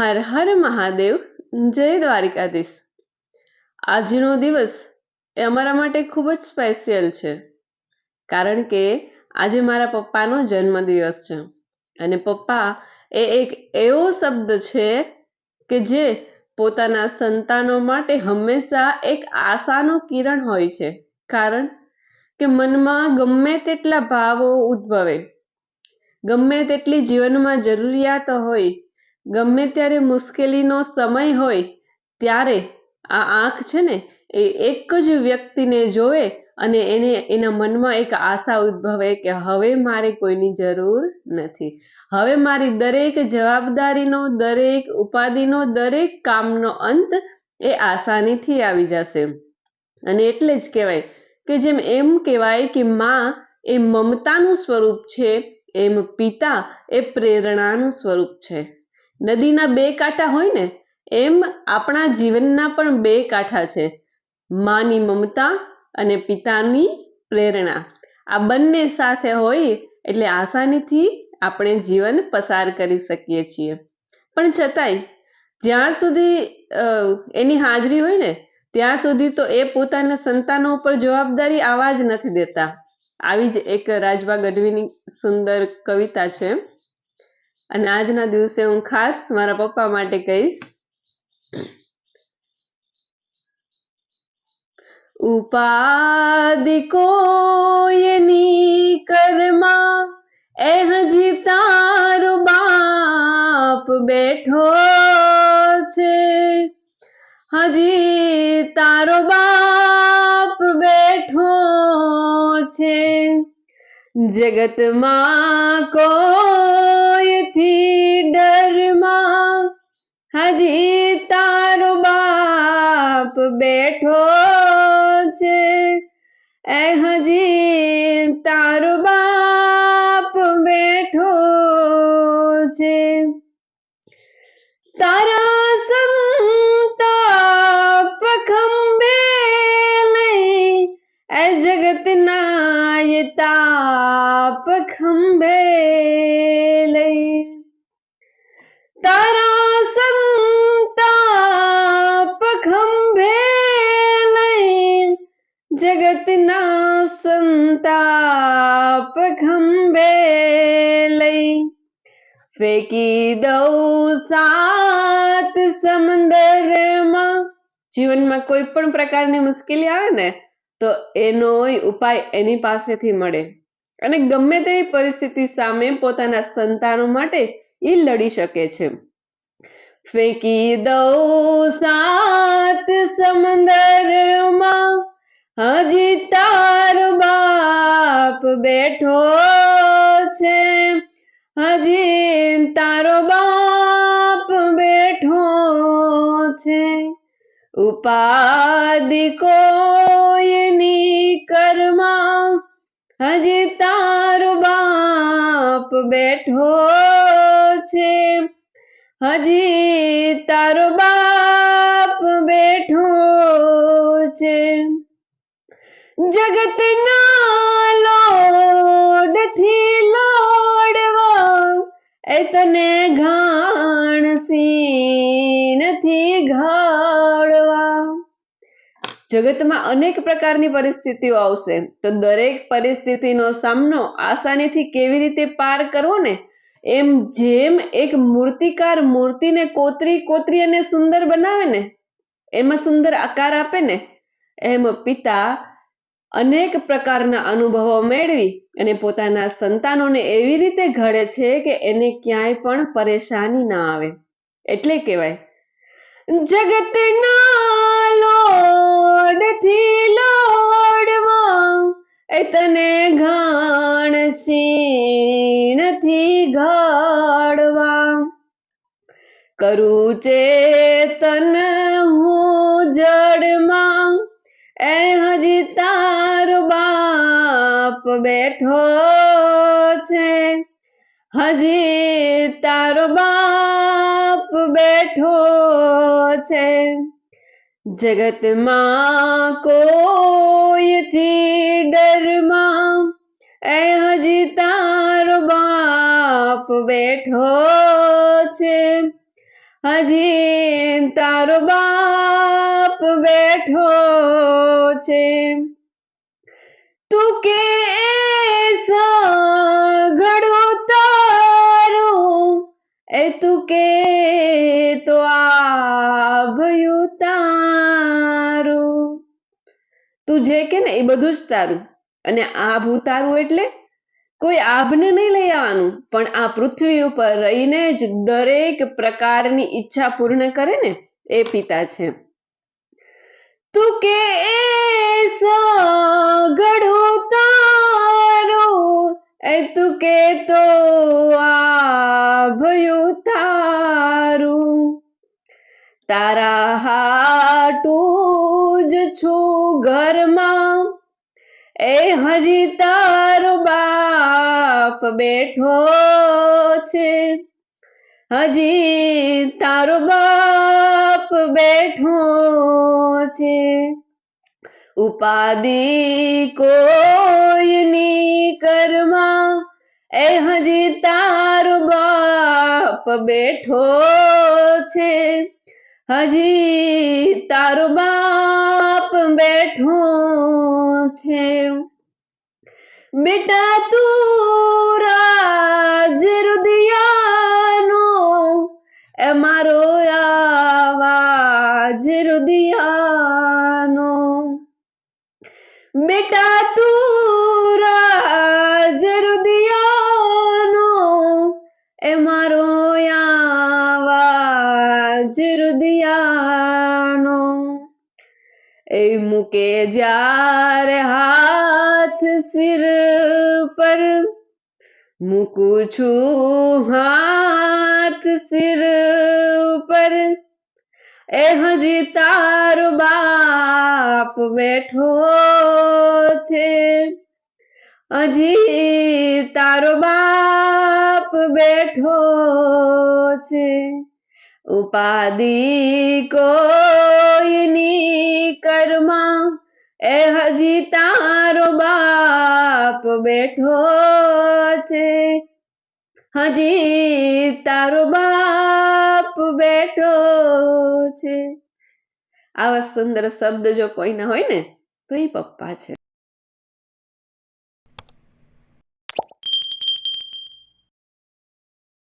હર હર મહાદેવ, જય દ્વારિકાધીશ. આજનો દિવસ એ અમારા માટે ખૂબ જ સ્પેશિયલ છે, કારણ કે આજે મારા પપ્પાનો જન્મદિવસ છે અને પપ્પા એ એક એવો શબ્દ છે કે જે પોતાના સંતાનો માટે હંમેશા એક આશાનો કિરણ હોય છે, કારણ કે મનમાં ગમે તેટલા ભાવો ઉદ્ભવે, ગમે તેટલી જીવનમાં જરૂરિયાતો હોય ગમે ત્યારે મુશ્કેલીનો સમય હોય, ત્યારે આ આંખ છે ને, એ એક જ વ્યક્તિને જોવે અને એને, એના મનમાં એક આશા ઉદ્ભવે કે હવે મારે કોઈની જરૂર નથી. હવે મારી દરેક જવાબદારીનો, દરેક ઉપાધિનો, દરેક કામનો અંત એ આસાનીથી આવી જશે. અને એટલે જ કહેવાય કે જેમ એમ કહેવાય કે માં એ મમતાનું સ્વરૂપ છે, એમ પિતા એ પ્રેરણાનું સ્વરૂપ છે. નદીના બે કાંઠા હોય ને, એમ આપણા જીવનના પણ બે કાંઠા છે. માની મમતા અને પિતાની પ્રેરણા. આ બંને સાથે હોય એટલે આસાનીથી આપણે જીવન પસાર કરી શકીએ છીએ. પણ છતાંય, જ્યાં સુધી એની હાજરી હોય ને, ત્યાં સુધી તો એ પોતાના સંતાનો ઉપર જવાબદારી આવા જ નથી દેતા. આવી જ એક રાજબા ગઢવીની સુંદર કવિતા છે. અને આજના દિવસે હું ખાસ મારા પપ્પા માટે કહીશ. ઉપાધિ કોયની કરમાં એ હજી તારો બાપ બેઠો છે. હજી તારો બાપ બેઠો છે. જગતમાં કોઈથી હજી તારો બાપ બેઠો છે. એ હજી તારો બાપ બેઠો છે. તારા સંતાપ ખંભે લઈ એ જગતના તાપ ખંભે ફેંકી દઉં સાત સમંદરમાં. જીવનમાં કોઈ પણ પ્રકારની મુશ્કેલી આવે ને, તો એનો ઉપાય એની પાસેથી મળે. અને ગમે તેવી પરિસ્થિતિ સામે પોતાના સંતાનો માટે એ લડી શકે છે. ફેંકી દઉં સાત સમંદરમાં. હજી તારો બાપ બેઠો છે. હજી તારો બાપ બેઠો છે ઉપાધિ કોઈની કરમાં હજી તારો બાપ બેઠો છે હજી તારો બાપ બેઠો છે જગતના એ તને ઘાણસી નથી ઘાડવા જગતમાં અનેક પ્રકારની પરિસ્થિતિઓ આવશે. તો દરેક પરિસ્થિતિનો સામનો આસાનીથી કેવી રીતે પાર કરવો ને? એમ જેમ એક મૂર્તિકાર મૂર્તિને કોતરી કોતરી અને સુંદર બનાવે ને, એમાં સુંદર આકાર આપે ને, એમ પિતા અનેક પ્રકારના અનુભવો મેળવી અને પોતાના સંતાનોને એવી રીતે ઘડે છે કે એને ક્યાંય પણ પરેશાની ના આવે. એટલે કહેવાય, જગતના લોડથી લોડમાં એ તને ઘાણસી નથી ઘડવા કરું ચેતન હું જડમાં બાપ બેઠો છે હજી તારો બાપ બેઠો છે જગતમાં કોઈથી ડરમાં એ હજી તારો બાપ બેઠો છે હજી તારો બાપ બેઠો છે તું કે તું કે તો આભયું તારું. તું જે કે ને એ બધું જ તારું. અને આભ ઉતારવું એટલે કોઈ આભને નહીં લઈ આવવાનું, પણ આ પૃથ્વી ઉપર રહીને જ દરેક પ્રકારની ઈચ્છા પૂર્ણ કરે ને એ પિતા છે. તું કે તારું એ તું કે તો આ તારું. તારા હાટું જ છું ઘરમાં. એ હજી તારો બાપ બેઠો છે. હજી તારો બાપ બેઠો છે. ઉપાધિ કોઈની કરમાં? એ હજી તારો બાપ બેઠો છે. હજી તારો બાપ બેઠો છે. બેટા તું બેટા તું રાજ રુદિયાનો, એ મારો આવાજ રુદિયાનો. એ મૂકે જ્યારે હાથ સિર પર, મૂકું છું હાથ સિર પર. એ હજી તારો બાપ બેઠો છે હજી તારો બાપ બેઠો છે ઉપાધિ કોઈની કરમાં એ હજી તારો બાપ બેઠો છે હજી તારો બાપ બેઠો છે. આવા સુંદર શબ્દ જો કોઈના હોય ને તો એ પપ્પા છે.